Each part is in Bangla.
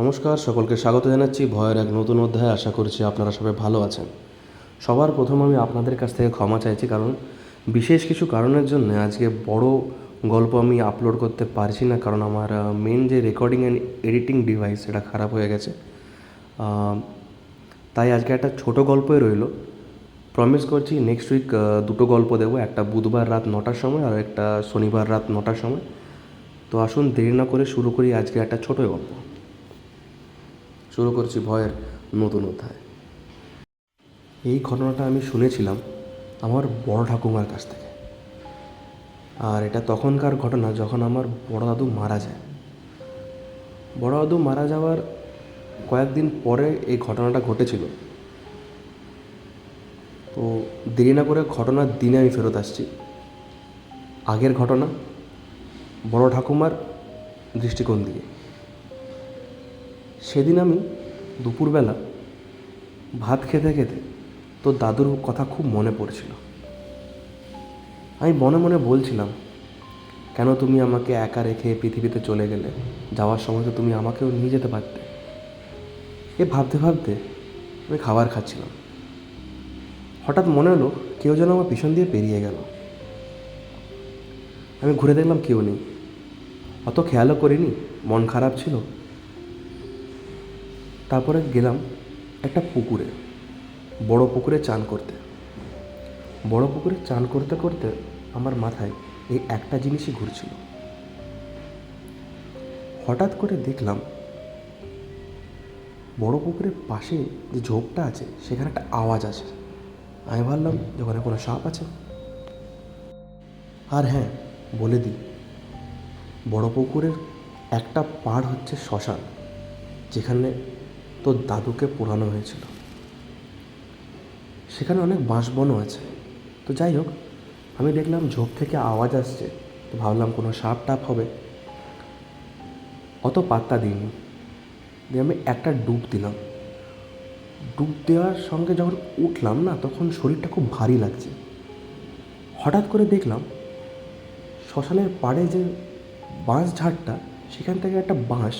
নমস্কার, সকলকে স্বাগত জানাচ্ছি। ভয়ের এক নতুন অধ্যায়ে আশা করছি আপনারা সবাই ভালো আছেন। সবার প্রথম আমি আপনাদের কাছ থেকে ক্ষমা চাইছি, কারণ বিশেষ কিছু কারণের জন্য আজকে বড় গল্প আমি আপলোড করতে পারছি না, কারণ আমার মেন যে রেকর্ডিং অ্যান্ড এডিটিং ডিভাইস সেটা খারাপ হয়ে গেছে। তাই আজকে একটা ছোট গল্পই রইল। প্রমিস করছি নেক্সট উইক দুটো গল্প দেবো, একটা বুধবার রাত নটার সময় আর একটা শনিবার রাত নটার সময়। তো আসুন দেরি না করে শুরু করি আজকে একটা ছোট গল্প। শুরু করছি ভয়ের নতুন অধ্যায়। এই ঘটনাটা আমি শুনেছিলাম আমার বড় ঠাকুমার কাছ থেকে। আর এটা তখনকার ঘটনা যখন আমার বড় দাদু মারা যায়। বড় দাদু মারা যাওয়ার কয়েকদিন পরে এই ঘটনাটা ঘটেছিল। তো দেরি না করে ঘটনার দিনে আমি ফেরত আসছি। আগের ঘটনা, বড় ঠাকুমার দৃষ্টিকোণ দিয়ে। সেদিন আমি দুপুরবেলা ভাত খেতে খেতে তো দাদুর কথা খুব মনে পড়ছিল। আমি মনে মনে বলছিলাম, কেন তুমি আমাকে একা রেখে পৃথিবীতে চলে গেলে? যাওয়ার সময় তো তুমি আমাকেও নিয়ে যেতে পারতে। এ ভাবতে ভাবতে আমি খাবার খাচ্ছিলাম। হঠাৎ মনে হলো কেউ যেন আমার পিছন দিয়ে পেরিয়ে গেল। আমি ঘুরে দেখলাম কেউ নেই। অত খেয়ালও করিনি, মন খারাপ ছিল। তারপরে গেলাম একটা পুকুরে, বড় পুকুরে চান করতে। বড় পুকুরে চান করতে করতে আমার মাথায় এই একটা জিনিসই ঘুরছিল। হঠাৎ করে দেখলাম বড় পুকুরের পাশে যে ঝোপটা আছে, সেখানে একটা আওয়াজ আছে আমি ভাবলাম যে ওখানে কোনো সাপ আছে। আর হ্যাঁ বলে দিই, বড় পুকুরের একটা পাড় হচ্ছে শ্মশান, যেখানে তোর দাদুকে পোড়ানো হয়েছিল। সেখানে অনেক বাঁশবনও আছে। তো যাই হোক, আমি দেখলাম ঝোপ থেকে আওয়াজ আসছে, তো ভাবলাম কোনো সাপ টাপ হবে। অত পাত্তা দিইনি। দিয়ে আমি একটা ডুব দিলাম। ডুব দেওয়ার সঙ্গে যখন উঠলাম না, তখন শরীরটা খুব ভারী লাগছে। হঠাৎ করে দেখলাম, শ্মশানের পাড়ে যে বাঁশ ঝাড়টা, সেখান থেকে একটা বাঁশ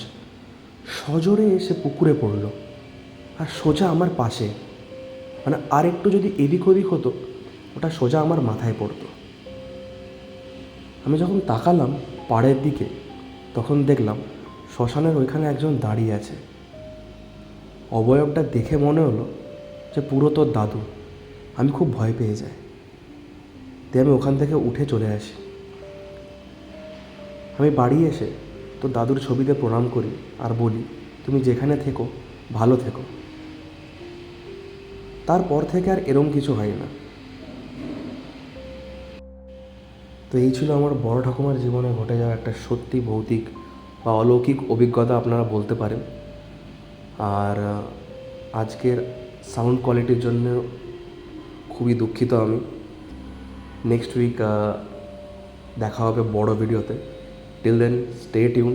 সজোরে এসে পুকুরে পড়ল। আর সোজা আমার পাশে। মানে আর একটু যদি এদিক ওদিক হতো, ওটা সোজা আমার মাথায় পড়তো। আমি যখন তাকালাম পাড়ের দিকে, তখন দেখলাম শ্মশানের ওইখানে একজন দাঁড়িয়ে আছে। অবয়বটা দেখে মনে হলো যে পুরো তোর দাদু। আমি খুব ভয় পেয়ে যাই। দিয়ে আমি ওখান থেকে উঠে চলে আসি। আমি বাড়ি এসে তো দাদুর ছবিতে প্রণাম করি আর বলি, তুমি যেখানে থেকো, ভালো থেকো। তারপর থেকে আর এরম কিছু হয় না। তো এই ছিল আমার বড় ঠাকুমার জীবনে ঘটে যাওয়া একটা সত্যি ভৌতিক বা অলৌকিক অভিজ্ঞতা আপনারা বলতে পারেন। আর আজকের সাউন্ড কোয়ালিটির জন্য খুবই দুঃখিত আমি। নেক্সট উইক দেখা হবে বড় ভিডিওতে। টিল দেন স্টে টিউন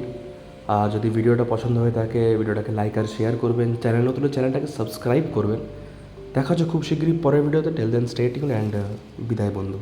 আর যদি ভিডিওটা পছন্দ হয়ে থাকে, ভিডিওটাকে লাইক আর শেয়ার করবেন। চ্যানেল নতুন চ্যানেলটাকে সাবস্ক্রাইব করবেন। দেখা হচ্ছে খুব শীঘ্রই পরের ভিডিওতে। Till then stay tune and বিদায় বন্ধু।